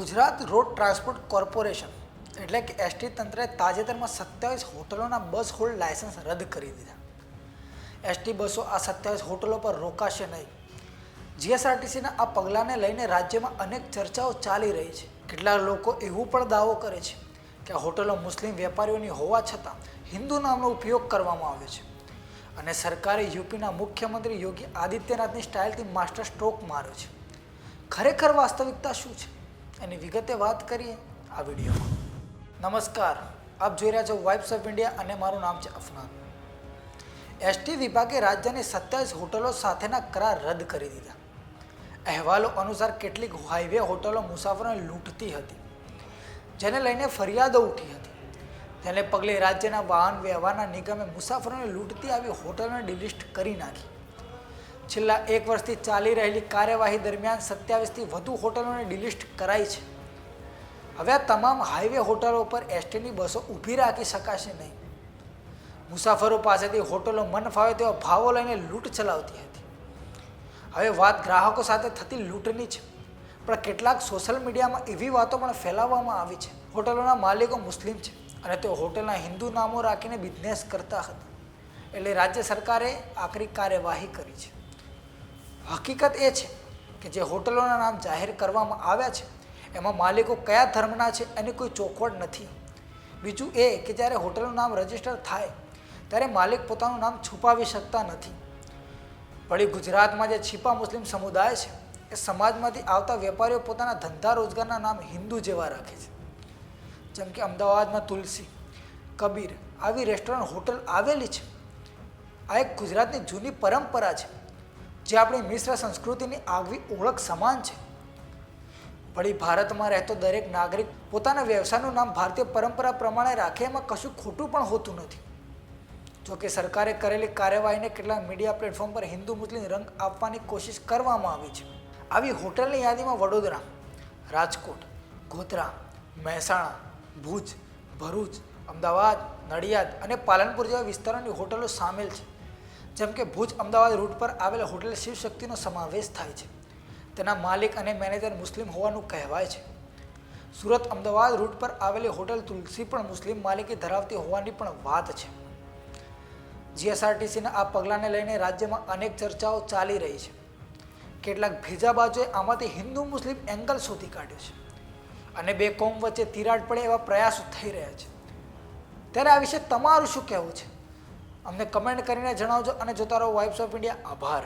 Gujarat road transport corporation એટલે કે ST તંત્રએ તાજેતરમાં સત્યાવીસ હોટલોના બસ હોલ્ડ લાયસન્સ રદ કરી દીધા. એસટી બસો આ સત્યાવીસ હોટલો પર રોકાશે નહીં. જીએસઆરટીસીના આ પગલાંને લઈને રાજ્યમાં અનેક ચર્ચાઓ ચાલી રહી છે. કેટલાક લોકો એવું પણ દાવો કરે છે કે હોટલો મુસ્લિમ વેપારીઓની હોવા છતાં હિન્દુ નામનો ઉપયોગ કરવામાં આવ્યો છે. અને સરકારે યુપીના મુખ્યમંત્રી યોગી આદિત્યનાથની સ્ટાઇલથી માસ્ટર સ્ટ્રોક માર્યો છે. ખરેખર વાસ્તવિકતા શું છે? એની વિગતે વાત કરીએ આ વિડીયોમાં. નમસ્કાર, આપ જોઈ રહ્યા છો વાઇબ્સ ઓફ ઇન્ડિયા અને મારું નામ છે અફનાન. એસટી વિભાગે રાજ્યની સત્યાવીસ હોટલો સાથેના કરાર રદ કરી દીધા. અહેવાલો અનુસાર કેટલીક હાઈવે હોટલો મુસાફરોને લૂંટતી હતી, જેને લઈને ફરિયાદો ઉઠી હતી. તેને પગલે રાજ્યના વાહન વ્યવહારના નિગમે મુસાફરોને લૂંટતી આવી હોટલોને ડિલિસ્ટ કરી નાખી. છેલ્લા એક વર્ષથી ચાલી રહેલી કાર્યવાહી દરમિયાન સત્યાવીસથી વધુ હોટલોને ડિલિસ્ટ કરાઈ છે. હવે આ તમામ હાઈવે હોટલો પર એસટીની બસો ઊભી રાખી શકાશે નહીં. મુસાફરો પાસેથી હોટલો મન ફાવે તેવા ભાવો લઈને લૂંટ ચલાવતી હતી. હવે વાત ગ્રાહકો સાથે થતી લૂંટની છે, પણ કેટલાક સોશિયલ મીડિયામાં એવી વાતો પણ ફેલાવવામાં આવી છે. હોટલોના માલિકો મુસ્લિમ છે અને તેઓ હોટલના હિન્દુ નામો રાખીને બિઝનેસ કરતા હતા. એટલે રાજ્ય સરકારે આકરી કાર્યવાહી કરી છે. હકીકત એ છે કે જે હોટલોના નામ જાહેર કરવામાં આવ્યા છે, એમાં માલિકો કયા ધર્મના છે એની કોઈ ચોખવટ નથી. બીજું એ કે જ્યારે હોટલનું નામ રજિસ્ટર થાય, ત્યારે માલિક પોતાનું નામ છુપાવી શકતા નથી. વળી ગુજરાતમાં જે છીપા મુસ્લિમ સમુદાય છે, એ સમાજમાંથી આવતા વેપારીઓ પોતાના ધંધા રોજગારના નામ હિન્દુ જેવા રાખે છે. જેમ કે અમદાવાદમાં તુલસી, કબીર આવી રેસ્ટોરન્ટ હોટલ આવેલી છે. આ એક ગુજરાતની જૂની પરંપરા છે. જે આપણી મિશ્ર સંસ્કૃતિની આગવી ઓળખ સમાન છે. વળી ભારતમાં રહેતો દરેક નાગરિક પોતાના વ્યવસાયનું નામ ભારતીય પરંપરા પ્રમાણે રાખે એમાં કશું ખોટું પણ હોતું નથી. જોકે સરકારે કરેલી કાર્યવાહીને કેટલાક મીડિયા પ્લેટફોર્મ પર હિન્દુ મુસ્લિમ રંગ આપવાની કોશિશ કરવામાં આવી છે. આવી હોટલની યાદીમાં વડોદરા, રાજકોટ, ગોધરા, મહેસાણા, ભુજ, ભરૂચ, અમદાવાદ, નડિયાદ અને પાલનપુર જેવા વિસ્તારોની હોટલો સામેલ છે. જેમ કે ભુજ અમદાવાદ રૂટ પર આવેલ હોટેલ શિવશક્તિનો સમાવેશ થાય છે. તેના માલિક અને મેનેજર મુસ્લિમ હોવાનું કહેવાય છે. સુરત અમદાવાદ રૂટ પર આવેલી હોટલ તુલસી પણ મુસ્લિમ માલિકી ધરાવતી હોવાની પણ વાત છે. જીએસઆરટીસીના આ પગલાંને લઈને રાજ્યમાં અનેક ચર્ચાઓ ચાલી રહી છે. કેટલાક ભેજા બાજુએ આમાંથી હિન્દુ મુસ્લિમ એંગલ શોધી કાઢ્યો છે અને બે કોમ વચ્ચે તિરાડ પડે એવા પ્રયાસો થઈ રહ્યા છે. ત્યારે આ વિશે તમારું શું કહેવું છે? અમને કમેન્ટ કરીને જણાવજો અને જોતા રહો વાઇબ્સ ઓફ ઇન્ડિયા આભાર.